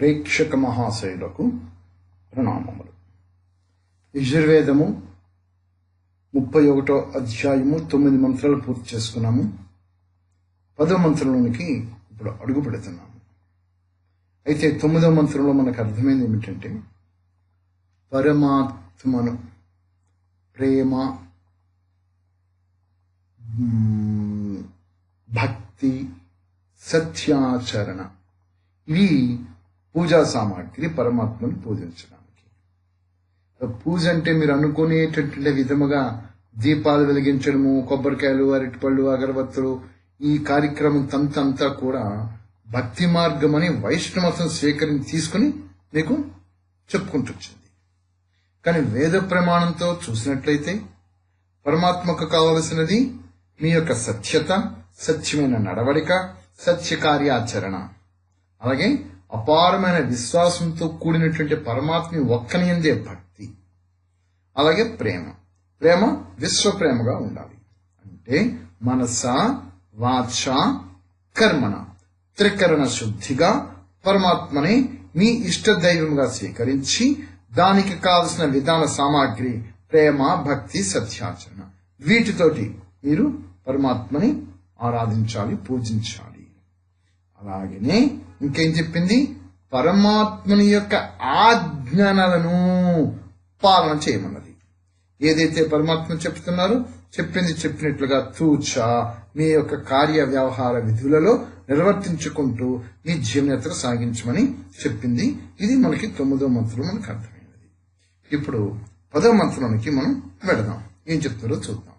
ప్రేక్షక మహాశయులకు ప్రణామములు. యజుర్వేదము ముప్పై ఒకటో అధ్యాయము తొమ్మిది మంత్రాలు పూర్తి చేసుకున్నాము. పదో మంత్రంలోనికి ఇప్పుడు అడుగు పెడుతున్నాము. అయితే తొమ్మిదో మంత్రంలో మనకు అర్థమైంది ఏమిటంటే పరమాత్మను ప్రేమ భక్తి సత్యాచరణ ఇవి పూజా సామాగ్రి పరమాత్మను పూజించడానికి. పూజ అంటే మీరు అనుకునేటటువంటి విధముగా దీపాలు వెలిగించడము కొబ్బరికాయలు అరటిపళ్ళు అగరబత్తులు ఈ కార్యక్రమం తంతంతా కూడా భక్తి మార్గం అని వైష్ణవతం స్వీకరించి తీసుకుని మీకు చెప్పుకుంటూ కానీ వేద ప్రమాణంతో చూసినట్లయితే పరమాత్మకు కావలసినది మీ యొక్క సత్యత సత్యమైన నడవడిక సత్య కార్యాచరణ అలాగే అపారమైన విశ్వాసంతో కూడినటువంటి పరమాత్మని ఒక్కని ఎందే భక్తి. అలాగే ప్రేమ. ప్రేమ విశ్వ ప్రేమగా ఉండాలి. అంటే మనస వాచ కర్మణ త్రికరణ శుద్ధిగా పరమాత్మని మీ ఇష్ట దైవంగా స్వీకరించి దానికి కావలసిన విధాన సామాగ్రి ప్రేమ భక్తి సత్యాచరణ. వీటితోటి మీరు పరమాత్మని ఆరాధించాలి పూజించాలి. అలాగనే ఇంకేం చెప్పింది? పరమాత్మని యొక్క ఆజ్ఞానాలను పాలన చేయమన్నది. ఏదైతే పరమాత్మ చెప్తున్నారో చెప్పింది చెప్పినట్లుగా తూచ మీ యొక్క కార్య వ్యవహార విధులలో నిర్వర్తించుకుంటూ మీ జీవనయాత్ర సాగించమని చెప్పింది. ఇది మనకి తొమ్మిదో మంత్రం మనకు అర్థమైనది ఇప్పుడు పదో మంత్రానికి మనం వెడదాం ఏం చెప్తారో చూద్దాం.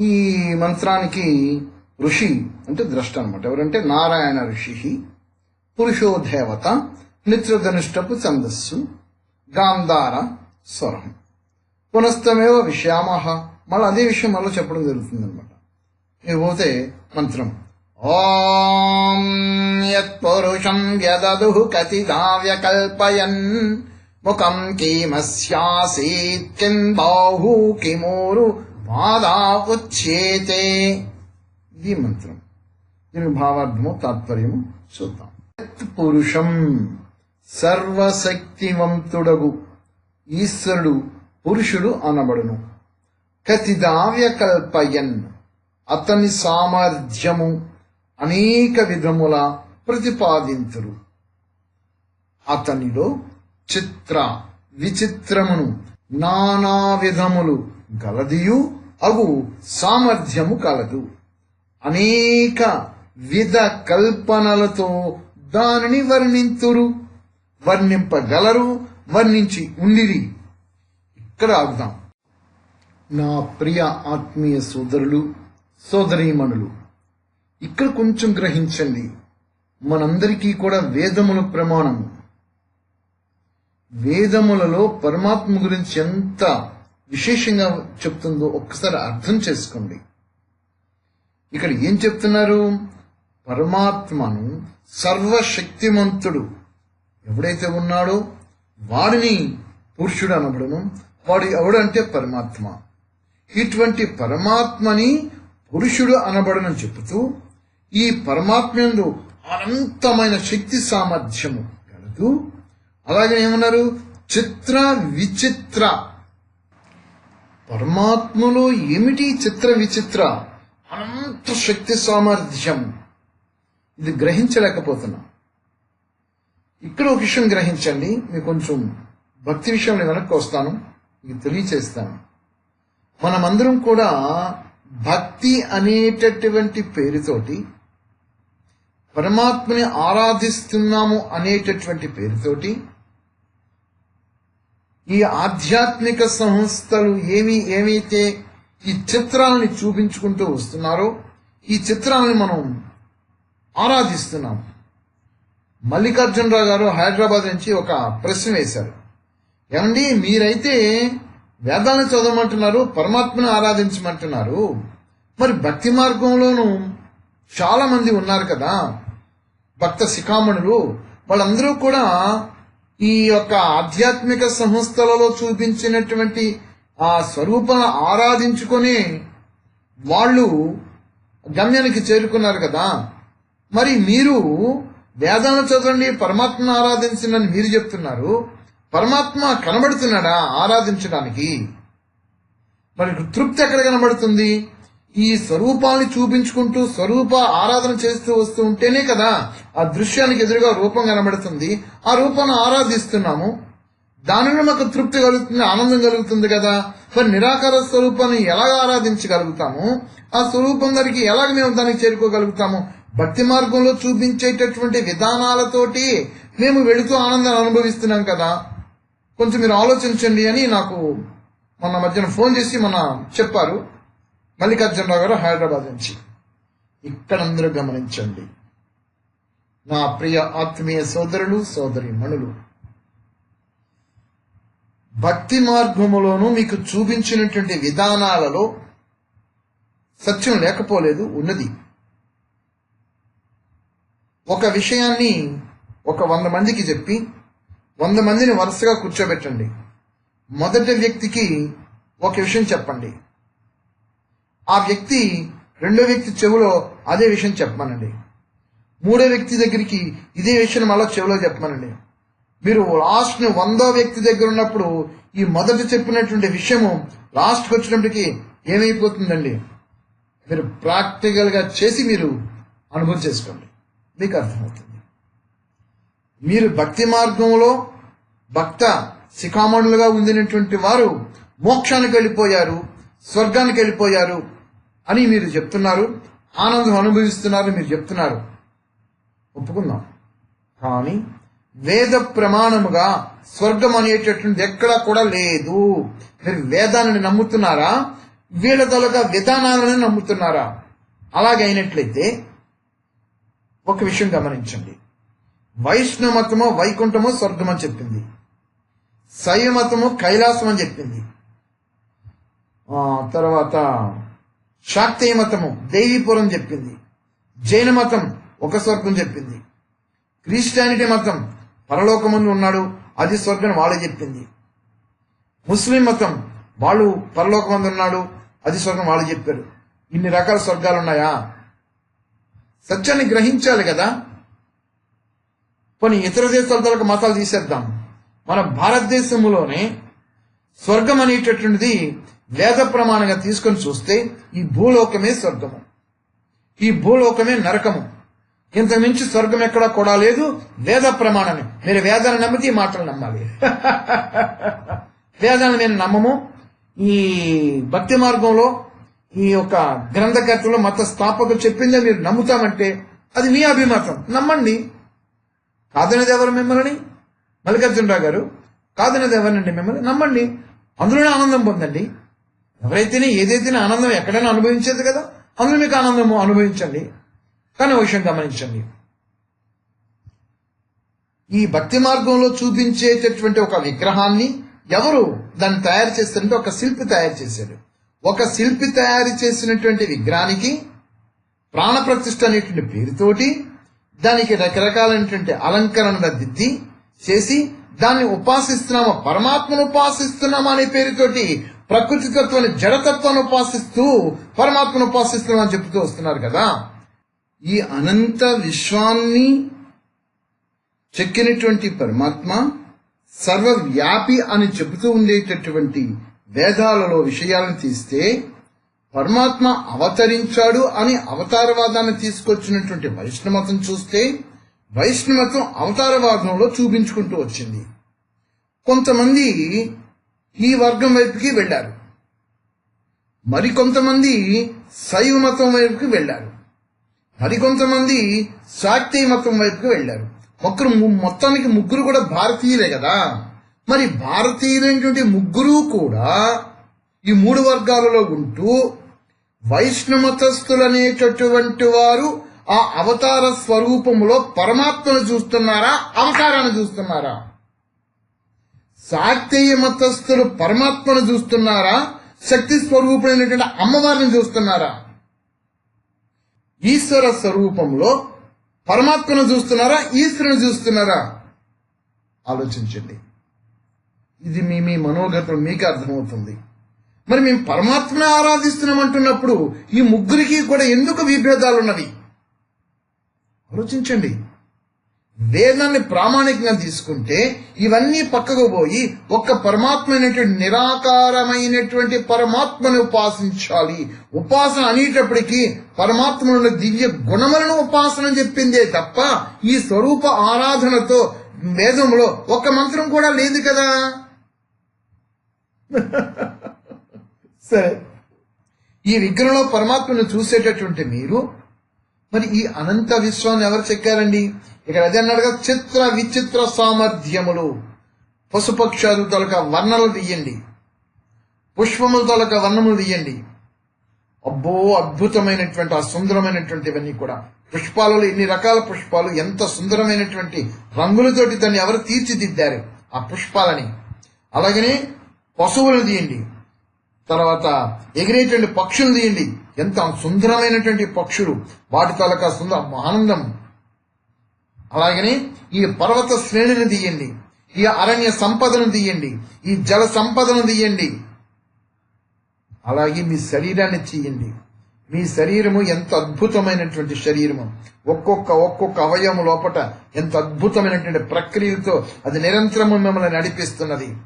ఈ మంత్రానికి ఋషి అంటే ద్రష్ట అనమాట ఎవరంటే నారాయణ ఋషి పురుషో దేవత నిత్రధనుష్టపు ఛందస్సు గాంధార స్వరం. పునస్తమేవ విశ్యామహ. మళ్ళీ అదే విషయం మళ్ళీ చెప్పడం జరుగుతుంది అనమాట పోతే మంత్రం. ఓం యత్పురుషం వ్యదదు కతిదావ్యకల్పయన్. ముఖం కిమస్యాసీత్ కిం బాహు కిమూరు పాదా ఉచ్యేతే ఇది మంత్రం. దీని భావార్థము తాత్పర్యము చూద్దాం. పురుషం సర్వశక్తివంతుడగు ఈశ్వరుడు పురుషుడు అనబడును. కతిదావ్యకల్పయన్. అతని సామర్థ్యము అనేక విధముల ప్రతిపాదింతురు. అతనిలో చిత్ర విచిత్రమును నానా విధములు గలదియు అగు సామర్థ్యము కలదు. అనేక విధ కల్పనలతో దానిని వర్ణింతురు. వర్ణింపగలరు వర్ణించి ఉండిరి. ఇక్కడ ఆగుదాం. నా ప్రియ ఆత్మీయ సోదరులు సోదరీమణులు ఇక్కడ కొంచెం గ్రహించండి. మనందరికీ కూడా వేదముల ప్రమాణము వేదములలో పరమాత్మ గురించి ఎంత విశేషంగా చెప్తుందో ఒక్కసారి అర్థం చేసుకోండి. ఇక్కడ ఏం చెప్తున్నారు? పరమాత్మను సర్వశక్తిమంతుడు ఎవడైతే ఉన్నాడో వాడిని పురుషుడు అనబడను. వాడు ఎవడంటే పరమాత్మ. ఇటువంటి పరమాత్మని పురుషుడు అనబడనని చెబుతూ ఈ పరమాత్మందు అనంతమైన శక్తి సామర్థ్యము కలదు. అలాగే ఏమన్నారు? చిత్ర విచిత్ర. పరమాత్మలో ఏమిటి చిత్ర విచిత్ర? అనంత శక్తి సామర్థ్యం. ఇది గ్రహించలేకపోతున్నాం. ఇక్కడ ఒక విషయం గ్రహించండి. మీకు కొంచెం భక్తి విషయంలో వెనక్కి వస్తాను. మీకు తెలియచేస్తాను. మనమందరం కూడా భక్తి అనేటటువంటి పేరుతోటి పరమాత్మని ఆరాధిస్తున్నాము అనేటటువంటి పేరుతోటి ఈ ఆధ్యాత్మిక సంస్థలు ఏమి ఏమైతే ఈ చిత్రాలని చూపించుకుంటూ వస్తున్నారో. ఈ చిత్రాలని మనం ఆరాధిస్తున్నాం. మల్లికార్జునరావు గారు హైదరాబాద్ నుంచి ఒక ప్రశ్న వేశారు. ఏమండి మీరైతే వేదాలను చదవమంటున్నారు పరమాత్మను ఆరాధించమంటున్నారు. మరి భక్తి మార్గంలోనూ చాలామంది ఉన్నారు కదా. భక్త శిఖామణులు వాళ్ళందరూ కూడా ఈ యొక్క ఆధ్యాత్మిక సంస్థలలో చూపించినటువంటి ఆ స్వరూపం ఆరాధించుకొని వాళ్ళు గమ్యానికి చేరుకున్నారు కదా. మరి మీరు వేదాలను చదవండి పరమాత్మను ఆరాధించండి మీరు చెప్తున్నారు. పరమాత్మ కనబడుతున్నాడా? ఆరాధించడానికి. మరి తృప్తి ఎక్కడ కనబడుతుంది? ఈ స్వరూపాన్ని చూపించుకుంటూ స్వరూప ఆరాధన చేస్తూ వస్తూ ఉంటేనే కదా ఆ దృశ్యానికి ఎదురుగా రూపం కనబడుతుంది. ఆ రూపాన్ని ఆరాధిస్తున్నాము. దానిలో మాకు తృప్తి కలుగుతుంది ఆనందం కలుగుతుంది కదా. మరి నిరాకార స్వరూపాన్ని ఎలాగ ఆరాధించగలుగుతాము? ఆ స్వరూపం దగ్గరికి ఎలాగ మేము దానికి చేరుకోగలుగుతాము? భక్తి మార్గంలో చూపించేటటువంటి విధానాలతోటి మేము వెళుతూ ఆనందాన్ని అనుభవిస్తున్నాం కదా. కొంచెం మీరు ఆలోచించండి అని నాకు మొన్న మధ్యన ఫోన్ చేసి మన చెప్పారు. మల్లికార్జునరావు గారు హైదరాబాద్ నుంచి. ఇక్కడ అందరూ గమనించండి. నా ప్రియ ఆత్మీయ సోదరులు సోదరి మణులు భక్తి మార్గములోనూ మీకు చూపించినటువంటి విధానాలలో సత్యం లేకపోలేదు ఉన్నది. ఒక విషయాన్ని ఒక వంద మందికి చెప్పి వంద మందిని వరుసగా కూర్చోబెట్టండి. మొదటి వ్యక్తికి ఒక విషయం చెప్పండి. ఆ వ్యక్తి రెండో వ్యక్తి చెవిలో అదే విషయం చెప్పమనండి. మూడో వ్యక్తి దగ్గరికి ఇదే విషయం మళ్ళీ చెవిలో చెప్పమనండి. మీరు లాస్ట్ వందో వ్యక్తి దగ్గర ఉన్నప్పుడు ఈ మొదటి చెప్పినటువంటి విషయము లాస్ట్కి వచ్చినప్పటికీ ఏమైపోతుందండి? మీరు ప్రాక్టికల్గా చేసి మీరు అనుభవం చేసుకోండి. మీకు అర్థమవుతుంది. మీరు భక్తి మార్గంలో భక్త శిఖామణులుగా ఉండినటువంటి వారు మోక్షానికి వెళ్ళిపోయారు స్వర్గానికి వెళ్ళిపోయారు అని మీరు చెప్తున్నారు ఆనందం అనుభవిస్తున్నారు మీరు చెప్తున్నారు. ఒప్పుకుందాం. కానీ వేద ప్రమాణముగా స్వర్గం అనేటటువంటిది ఎక్కడా కూడా లేదు. మీరు వేదాన్ని నమ్ముతున్నారా? వీళ్ళ తలక విధానాలను నమ్ముతున్నారా? అలాగే అయినట్లయితే ఒక విషయం గమనించండి. వైష్ణవ మతము వైకుంఠము స్వర్గం అని చెప్పింది. శైవ మతము కైలాసం అని చెప్పింది. తర్వాత శాక్తేయ మతము దేవీపురం చెప్పింది. జైన మతం ఒక స్వర్గం చెప్పింది. క్రిస్టియానిటీ మతం పరలోకమందు ఉన్నాడు. అది స్వర్గం వాళ్ళే చెప్పింది. ముస్లిం మతం వాళ్ళు పరలోకమందు ఉన్నాడు. అది స్వర్గం వాళ్ళు చెప్పారు. ఇన్ని రకాల స్వర్గాలు ఉన్నాయా? సత్యాన్ని గ్రహించాలి కదా. కొన్ని ఇతర దేశాల తరకు మతాలు తీసేద్దాం. మన భారతదేశంలోనే స్వర్గం అనేటటువంటిది వేద ప్రమాణంగా తీసుకొని చూస్తే ఈ భూలోకమే స్వర్గము. ఈ భూలోకమే నరకము. ఇంతకుమించి స్వర్గం ఎక్కడా కూడా లేదు. వేద ప్రమాణమే. మీరు వేదాన్ని నమ్మితే ఈ మాటలు నమ్మాలి. వేదాన్ని మేము నమ్మము. ఈ భక్తి మార్గంలో ఈ యొక్క గ్రంథకర్తలు మత స్థాపకులు చెప్పిందే మీరు నమ్ముతామంటే అది మీ అభిమతం. నమ్మండి. కాదనేది ఎవరు మిమ్మల్ని? మల్లికార్జునరావు గారు. కాదనేది ఎవరినండి మిమ్మల్ని? నమ్మండి. అందులోనే ఆనందం పొందండి. ఎవరైతేనే ఏదైతేనే ఆనందం ఎక్కడైనా అనుభవించేది కదా. అందులో మీకు ఆనందము అనుభవించండి. కానీ ఒక విషయం గమనించండి. ఈ భక్తి మార్గంలో చూపించేటటువంటి ఒక విగ్రహాన్ని ఎవరు దాన్ని తయారు చేస్తారంటే ఒక శిల్పి తయారు చేశాడు. ఒక శిల్పి తయారు చేసినటువంటి విగ్రహానికి ప్రాణప్రతిష్ఠ అనేటువంటి పేరుతోటి దానికి రకరకాలైనటువంటి అలంకరణ దిద్ది చేసి దాన్ని ఉపాసిస్తున్నాము పరమాత్మను ఉపాసిస్తున్నాము అనే పేరుతోటి ప్రకృతి తత్వాన్ని జడతత్వాన్ని ఉపాసిస్తూ పరమాత్మను ఉపాసిస్తున్నామని చెప్తూ వస్తున్నారు కదా. ఈ అనంత విశ్వాన్ని చెక్కినటువంటి పరమాత్మ సర్వవ్యాపి అని చెబుతూ ఉండేటటువంటి వేదాలలో విషయాలను తీస్తే పరమాత్మ అవతరించాడు అని అవతారవాదాన్ని తీసుకొచ్చినటువంటి వైష్ణవతం చూస్తే వైష్ణవతం అవతారవాదంలో చూపించుకుంటూ వచ్చింది. కొంతమంది ఈ వర్గం వైపుకి వెళ్ళారు. మరికొంతమంది శైవ మతం వైపుకి వెళ్ళారు. మరికొంతమంది శాక్తీయ మతం వైపుకి వెళ్ళారు. ఒకరు మొత్తానికి ముగ్గురు కూడా భారతీయులే కదా. మరి భారతీయులైనటువంటి ముగ్గురు కూడా ఈ మూడు వర్గాలలో ఉంటూ వైష్ణమతస్థులనేటటువంటి వారు ఆ అవతార స్వరూపములో పరమాత్మను చూస్తున్నారా అవతారాన్ని చూస్తున్నారా? శాక్తేయ మతస్థులు పరమాత్మను చూస్తున్నారా శక్తి స్వరూపుడైనటువంటి అమ్మవారిని చూస్తున్నారా? ఈశ్వర స్వరూపంలో పరమాత్మను చూస్తున్నారా? ఈశ్వరుని చూస్తున్నారా? ఆలోచించండి. ఇది మీ మీ మనోగతం మీకు అర్థమవుతుంది. మరి మేము పరమాత్మను ఆరాధిస్తున్నాం అంటున్నప్పుడు ఈ ముగ్గురికి కూడా ఎందుకు విభేదాలు ఉన్నవి ఆలోచించండి. వేదాన్ని ప్రామాణికంగా తీసుకుంటే ఇవన్నీ పక్కకు పోయి ఒక్క పరమాత్మైనటువంటి నిరాకారమైనటువంటి పరమాత్మను ఉపాసించాలి. ఉపాసన అనేటప్పటికీ పరమాత్మలో దివ్య గుణములను ఉపాసన చెప్పిందే తప్ప ఈ స్వరూప ఆరాధనతో వేదంలో ఒక్క మంత్రం కూడా లేదు కదా. సరే. ఈ విగ్రహంలో పరమాత్మను చూసేటటువంటి మీరు మరి ఈ అనంత విశ్వాన్ని ఎవరు చెక్కారండి? ఇక్కడ అదే అన్నాడుగా చిత్ర విచిత్ర సామర్థ్యములు. పశుపక్షాలు తొలక వర్ణలు తీయండి. పుష్పముల తొలక వర్ణములు తీయండి. అబ్బో అద్భుతమైనటువంటి ఆ సుందరమైనటువంటివన్నీ కూడా. పుష్పాలలో ఎన్ని రకాల పుష్పాలు ఎంత సుందరమైనటువంటి రంగులతోటి దాన్ని ఎవరు తీర్చిదిద్దారు? ఆ పుష్పాలని. అలాగనే పశువులను తీయండి. తర్వాత ఎగిరేటువంటి పక్షులు తీయండి. ఎంత సుందరమైనటువంటి పక్షులు. వాటి తాలూకా సుందర ఆనందం. అలాగనే ఈ పర్వత శ్రేణిని తీయండి ఈ అరణ్య సంపదను తీయండి ఈ జల సంపదను తీయండి. అలాగే మీ శరీరాన్ని తీయండి. మీ శరీరము ఎంత అద్భుతమైనటువంటి శరీరము. ఒక్కొక్క ఒక్కొక్క అవయవం లోపట ఎంత అద్భుతమైనటువంటి ప్రక్రియలతో అది నిరంతరము మిమ్మల్ని నడిపిస్తున్నది.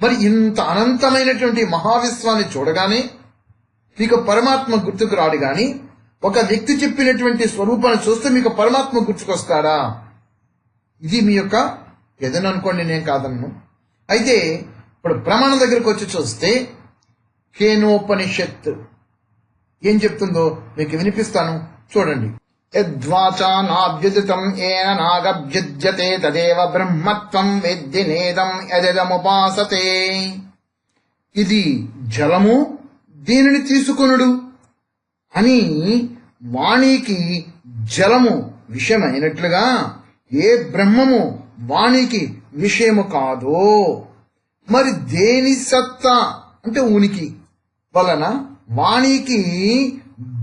మరి ఇంత అనంతమైనటువంటి మహావిశ్వాన్ని చూడగానే మీకు పరమాత్మ గుర్తుకు రాడు కానీ ఒక వ్యక్తి చెప్పినటువంటి స్వరూపాన్ని చూస్తే మీకు పరమాత్మ గుర్తుకొస్తాడా? ఇది మీ యొక్క ఏదైనా అనుకోండి నేను కాదన్ను. అయితే ఇప్పుడు ప్రమాణం దగ్గరకు వచ్చి చూస్తే కేనోపనిషత్. ఏం చెప్తుందో మీకు వినిపిస్తాను? చూడండి. యద్వాచానాభ్యుదితం ఏన నాగభ్యుజ్యతే తదేవ బ్రహ్మత్వం వెద్ది నేదం యదముపాసతే ఇది జలము దీనిని తీసుకొనుడు. అని వాణికి జలము విషయమైనట్లుగా ఏ బ్రహ్మము వాణికి విషయము కాదో మరి దేని సత్తా అంటే ఉనికి వలన వాణికి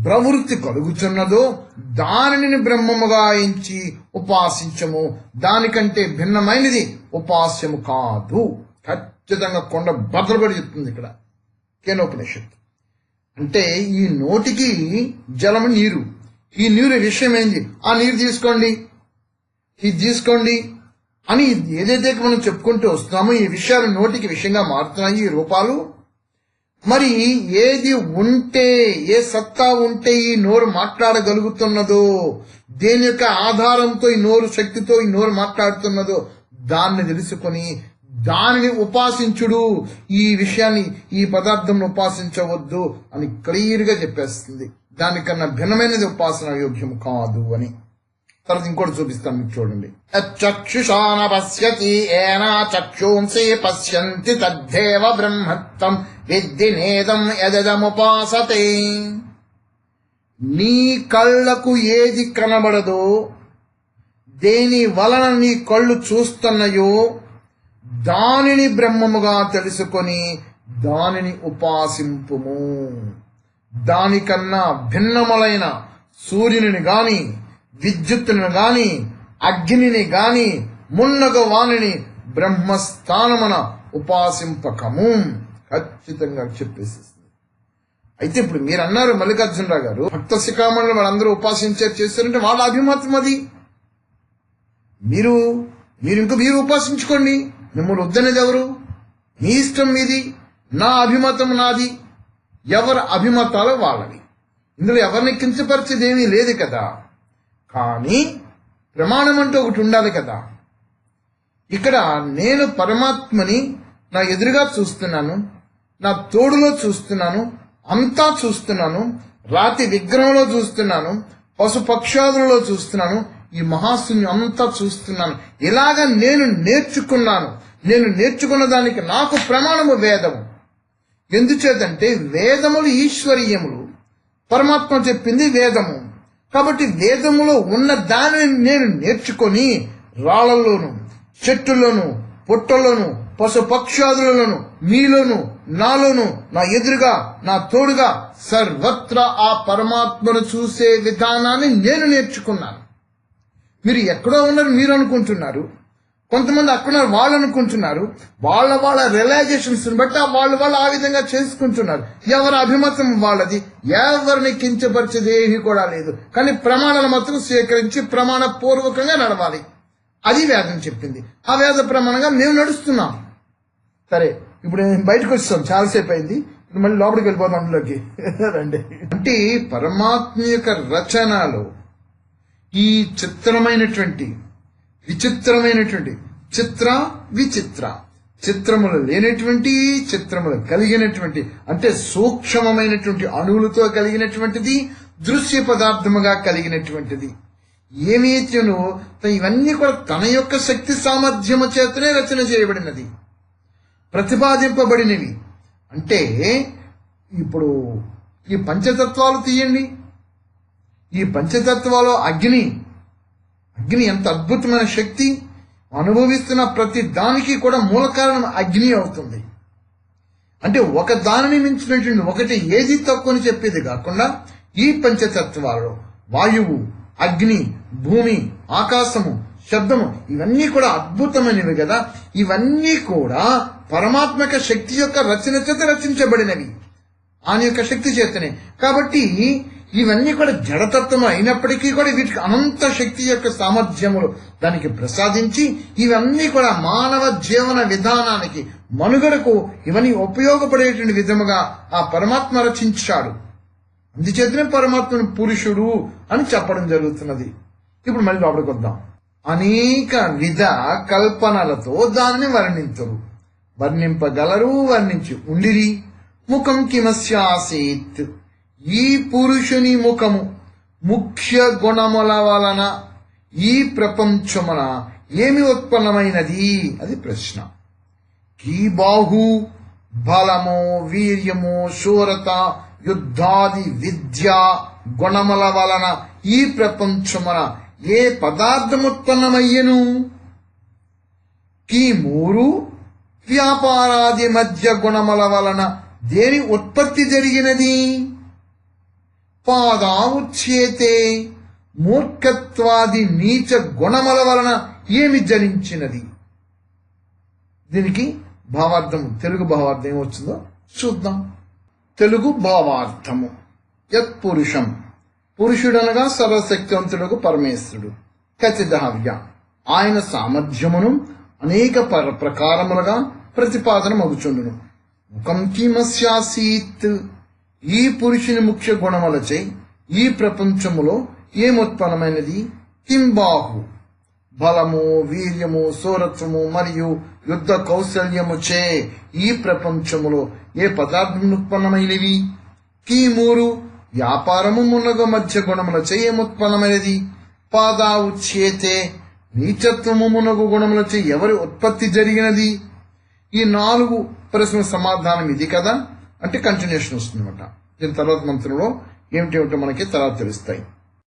ప్రవృత్తి కలుగుతున్నదో దానిని బ్రహ్మముగా ఎంచి ఉపాసించము. దానికంటే భిన్నమైనది ఉపాస్యము కాదు. ఖచ్చితంగా కొండ భద్రపడి చెప్తుంది ఇక్కడ కేనోపనిషత్తు. అంటే ఈ నోటికి జలము నీరు. ఈ నీరు విషయం ఏంది ఆ నీరు తీసుకోండి. ఇది తీసుకోండి అని ఏదైతే మనం చెప్పుకుంటూ వస్తున్నామో ఈ విషయాలు నోటికి విషయంగా మారుతున్నాయి ఈ రూపాలు. మరి ఏది ఉంటే ఏ సత్తా ఉంటే ఈ నోరు మాట్లాడగలుగుతున్నదో దేని యొక్క ఆధారంతో ఈ నోరు శక్తితో ఈ నోరు మాట్లాడుతున్నదో దాన్ని తెలుసుకొని దానిని ఉపాసించుడు. ఈ విషయాన్ని ఈ పదార్థం ఉపాసించవద్దు అని క్లియర్గా చెప్పేస్తుంది. దానికన్నా భిన్నమైనది ఉపాసన యోగ్యం కాదు అని. తర్వాత ఇంకోటి చూపిస్తాను మీకు చూడండి. చక్షుషాన పశ్యతి ఏనా చక్షుంసి పశ్యంతి తద్దేవ బ్రహ్మత్వం విద్ది నేదం ఎదముపాసతే నీ కళ్ళకు ఏది కనబడదో దేని వలన నీ కళ్ళు చూస్తున్నాయో దానిని బ్రహ్మముగా తెలుసుకొని దానిని ఉపాసింపుము. దానికన్నా భిన్నములైన సూర్యుని గాని విద్యుత్తును గాని అగ్నిని గాని మున్నగ వాణిని బ్రహ్మస్థానమున ఉపాసింపకము. ఖచ్చితంగా చెప్పేసేస్తుంది అయితే ఇప్పుడు మీరు అన్నారు మల్లికార్జునరావు గారు భక్త శిఖామణులు వాళ్ళందరూ ఉపాసించారు చేస్తారంటే వాళ్ళ అభిమతం అది. మీరు మీరు ఇంక మీరు ఉపాసించుకోండి. మిమ్మల్ని వద్దనేది ఎవరు? మీ ఇష్టం మీది నా అభిమతం నాది ఎవరి అభిమతాలు వాళ్ళవి. ఇందులో ఎవరిని కించపరిచేది ఏమీ లేదు కదా. కానీ ప్రమాణం అంటూ ఒకటి ఉండాలి కదా. ఇక్కడ నేను పరమాత్మని నా ఎదురుగా చూస్తున్నాను నా తోడులో చూస్తున్నాను అంతా చూస్తున్నాను రాతి విగ్రహంలో చూస్తున్నాను పశు పక్షాదులలో చూస్తున్నాను ఈ మహాశూన్యం అంతా చూస్తున్నాను. ఇలాగ నేను నేర్చుకున్నాను. నేను నేర్చుకున్న దానికి నాకు ప్రమాణము వేదము. ఎందుచేతంటే వేదములు ఈశ్వరీయములు. పరమాత్మ చెప్పింది వేదము. కాబట్టి వేదములో ఉన్న దానిని నేను నేర్చుకొని రాళ్ళలోను చెట్టులోను పుట్టలోను పశు పక్షాదులలోను మీలోను నాలోను నా ఎదురుగా నా తోడుగా సర్వత్రా ఆ పరమాత్మను చూసే విధానాన్ని నేను నేర్చుకున్నాను. మీరు ఎక్కడో ఉన్నారు మీరు అనుకుంటున్నారు. కొంతమంది అక్కడ వాళ్ళు అనుకుంటున్నారు. వాళ్ళ వాళ్ళ రిలైజేషన్స్ బట్టి ఆ వాళ్ళు వాళ్ళు ఆ విధంగా చేసుకుంటున్నారు. ఎవరి అభిమతం వాళ్ళది ఎవరిని కించపరిచేది ఏమీ కూడా లేదు. కానీ ప్రమాణాలు మాత్రం స్వీకరించి ప్రమాణ పూర్వకంగా నడవాలి. అది వేదం చెప్పింది. ఆ వేద ప్రమాణంగా మేము నడుస్తున్నాం. సరే ఇప్పుడు నేను బయటకు వచ్చాం చాలాసేపు అయింది. మళ్ళీ లోపలికి వెళ్ళిపోతాం అందులోకి. రండి. అంటే పరమాత్మ యొక్క రచనలు ఈ చిత్రమైనటువంటి విచిత్రమైనటువంటి చిత్ర విచిత్ర చిత్రములు లేనటువంటి చిత్రములు కలిగినటువంటి అంటే సూక్ష్మమైనటువంటి అణువులతో కలిగినటువంటిది దృశ్య పదార్థముగా కలిగినటువంటిది. ఏమైతేనో ఇవన్నీ కూడా తన యొక్క శక్తి సామర్థ్యము చేతనే రచన చేయబడినది. ప్రతిపాదింపబడినవి. అంటే ఇప్పుడు ఈ పంచతత్వాలు తీయండి. ఈ పంచతత్వాలు అగ్ని అగ్ని ఎంత అద్భుతమైన శక్తి అనుభవిస్తున్న ప్రతి దానికి కూడా మూల కారణం అగ్ని అవుతుంది. అంటే ఒక దానిని మించినటువంటి ఒకటి ఏది తక్కువ అని చెప్పేది కాకుండా ఈ పంచతత్వాలలో వాయువు అగ్ని భూమి ఆకాశము శబ్దము ఇవన్నీ కూడా అద్భుతమైనవి కదా. ఇవన్నీ కూడా పరమాత్మక శక్తి యొక్క రచన చేత రచించబడినవి. ఆయన యొక్క శక్తి చేతనే. కాబట్టి ఇవన్నీ కూడా జడతత్వం అయినప్పటికీ కూడా వీటికి అనంత శక్తి యొక్క సామర్థ్యములు దానికి ప్రసాదించి ఇవన్నీ కూడా మానవ జీవన విధానానికి మనుగడకు ఇవన్నీ ఉపయోగపడేటువంటి విధముగా ఆ పరమాత్మ రచించాడు. అందుచేతనే పరమాత్మను పురుషుడు అని చెప్పడం జరుగుతున్నది. ఇప్పుడు మళ్ళీ లోపలికి వద్దాం. అనేక విధ కల్పనలతో దానిని వర్ణించరు వర్ణింపగలరు వర్ణించి ఉండిరి. ముఖం కిమస్యాసీత్. ఈ పురుషుని ముఖము ముఖ్య గుణముల వలన ఈ ప్రపంచమున ఏమి ఉత్పన్నమైనది? అది ప్రశ్న. కీ బాహు బలము వీర్యము శూరత యుద్ధాది విద్య గుణముల వలన ఈ ప్రపంచమున ఏ పదార్థం ఉత్పన్నమయ్యను కీ మూరు వ్యాపారాది మధ్య గుణముల వలన దేని ఉత్పత్తి జరిగినది? పాదా మూర్ఖత్వాది నీచ గుణముల వలన ఏమి జరించినది దీనికి భావార్థం తెలుగు భావార్థం ఏమొచ్చిందో చూద్దాం. తెలుగు భావార్థము. యత్పురుషం పురుషుడనగా సర్వశక్తివంతుడుకు పరమేశ్వరుడు. ఖచ్చితవ్య ఆయన సామర్థ్యమును అనేక ప్రకారములుగా ప్రతిపాదన మగుచుండును. ముఖం కిమస్యాసీత్. ఈ పురుషుని ముఖ్య గుణములచే ఈ ప్రపంచములో ఏముత్పన్నమైనది? కింబాహు. బలము వీర్యము సూరత్వము మరియు యుద్ధ కౌశల్యము చే ఈ ప్రపంచములో ఏ పదార్థం ఉత్పన్నమైనవి? కీమూరు. వ్యాపారము మునగ మధ్య గుణముల చే ఏముత్పన్నమైనది? పాదావు చేతే నీచత్వము మునగు గుణముల చే ఎవరి ఉత్పత్తి జరిగినది? ఈ నాలుగు ప్రశ్న సమాధానం ఇది కదా. అంటే కంటిన్యూషన్ వస్తుందన్నమాట. దీని తర్వాత మంత్రంలో ఏమిటేమిటో మనకి తర్వాత తెలుస్తాయి.